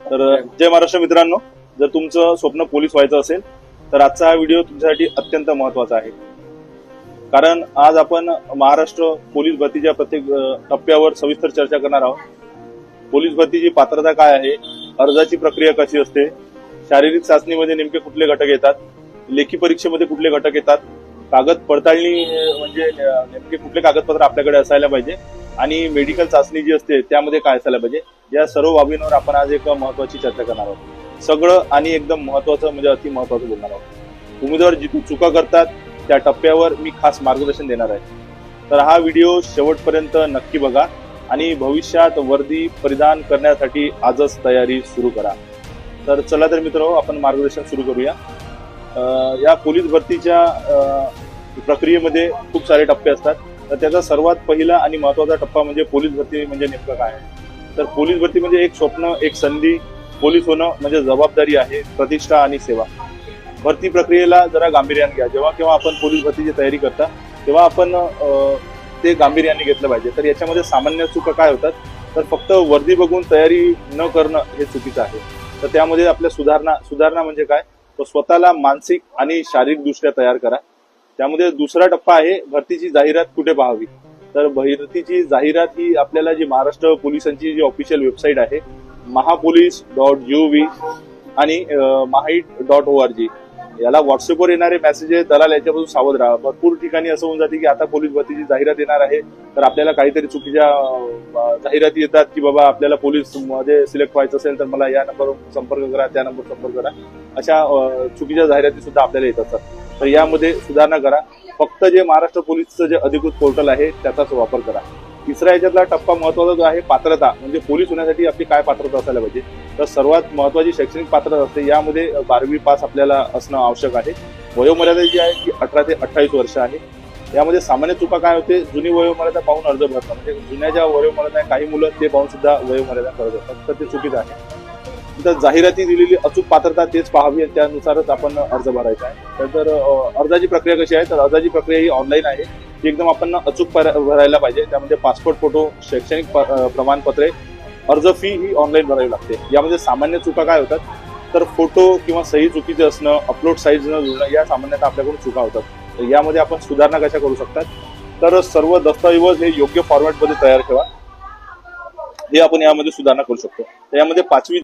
तर जय महाराष्ट्र मित्रांनो. जर तुमचं स्वप्न पोलीस व्हायचं असेल तर आजचा हा व्हिडिओ तुमच्यासाठी अत्यंत महत्त्वाचा आहे. कारण आज आपण महाराष्ट्र पोलीस भरतीच्या प्रत्येक टप्प्यावर सविस्तर चर्चा करणार आहोत. पोलीस भरतीची पात्रता काय आहे? अर्जाची प्रक्रिया कशी असते? शारीरिक चाचणीमध्ये नेमके कुठले घटक येतात? लेखी परीक्षेमध्ये कुठले घटक येतात? कागद पडताळणी म्हणजे नेमके कुठले कागदपत्र आपल्याकडे असायला पाहिजे? आणि मेडिकल चाचणी जी असते त्यामध्ये काय असायला पाहिजे? या सर्व बाबींवर आपण आज एक महत्वाची चर्चा करणार आहोत. सगळं आणि एकदम महत्वाचं म्हणजे अति महत्वाचं बोलणार आहोत. उमेदवार जिथून चुका करतात त्या टप्प्यावर मी खास मार्गदर्शन देणार आहे. तर हा व्हिडिओ शेवटपर्यंत नक्की बघा आणि भविष्यात वर्दी परिधान करण्यासाठी आजच तयारी सुरू करा. तर चला तर मित्र आपण मार्गदर्शन सुरू करूया. या पोलीस भरतीच्या प्रक्रियेमध्ये खूप सारे टप्पे असतात. तर त्याचा सर्वात पहिला आणि महत्त्वाचा टप्पा म्हणजे पोलीस भरती म्हणजे नेमकं काय? आहे तर पोलीस भरती म्हणजे एक स्वप्न एक संधी. पोलीस होणं म्हणजे जबाबदारी आहे प्रतिष्ठा आणि सेवा. भरती प्रक्रियेला जरा गांभीर्याने घ्या. जेव्हा केव्हा आपण पोलीस भरतीची तयारी करता तेव्हा आपण ते गांभीर्याने घेतलं पाहिजे. तर याच्यामध्ये सामान्य चुका काय होतात? तर फक्त वर्दी बघून तयारी न करणं हे चुकीचं आहे. तर त्यामध्ये आपल्या सुधारणा सुधारणा म्हणजे काय? तर स्वतःला मानसिक आणि शारीरिकदृष्ट्या तयार करा. त्यामध्ये दुसरा टप्पा आहे भरतीची जाहिरात कुठे पाहावी? तर भरतीची जाहिरात ही आपल्याला जी महाराष्ट्र पोलिसांची जी ऑफिशियल वेबसाईट आहे महापोलीस डॉट व्ही आणि माहिट डॉट ओ आर जी याला व्हॉट्सअपवर येणारे मेसेजेस दलाल याच्यापासून सावध राहा. भरपूर ठिकाणी असं होऊन जाते की आता पोलीस भरतीची जाहिरात येणार आहे तर आपल्याला काहीतरी चुकीच्या जाहिराती येतात की बाबा आपल्याला पोलीसमध्ये सिलेक्ट व्हायचं असेल तर मला या नंबरवर संपर्क करा त्या नंबर संपर्क करा. अशा चुकीच्या जाहिराती सुद्धा आपल्याला येत असतात तर यामध्ये सुधारणा करा. फक्त जे महाराष्ट्र पोलीसचं जे अधिकृत पोर्टल आहे त्याचाच वापर करा. तिसरा याच्यातला टप्पा महत्त्वाचा जो आहे पात्रता म्हणजे पोलीस होण्यासाठी आपली काय पात्रता असायला पाहिजे? तर सर्वात महत्वाची शैक्षणिक पात्रता असते यामध्ये बारावी पास आपल्याला असणं आवश्यक आहे. वयोमर्यादा जी आहे ती अठरा ते अठ्ठावीस वर्ष आहे. यामध्ये सामान्य चुका काय होते? जुनी वयोमर्यादा पाहून अर्ज भरतात. म्हणजे जुन्या ज्या वयोमर्यादा आहे, काही मुलं ते पाहून सुद्धा वयोमर्यादा करत असतात तर ते चुकीचं आहे. तर जाहिराती दिलेली अचूक पात्रता तेच पाहावी आणि त्यानुसारच आपण अर्ज भरायचा आहे. तर अर्जाची प्रक्रिया कशी आहे तर अर्जाची प्रक्रिया ही ऑनलाईन आहे. ती एकदम आपण अचूक पर- भरायला पाहिजे. त्यामध्ये पासपोर्ट फोटो शैक्षणिक प- प्रमाणपत्रे अर्ज फी ही ऑनलाईन भरावी लागते. यामध्ये सामान्य चुका काय होतात? तर फोटो किंवा सही चुकीचे असणं अपलोड साईज न जुळणं या सामान्यतः आपल्याकडून चुका होतात. तर यामध्ये आपण सुधारणा कशा करू शकतात? तर सर्व दस्तऐवज हे योग्य फॉर्मॅटमध्ये तयार ठेवा. हे आपण यामध्ये सुधारणा करू शकतो. यामध्ये पाचवी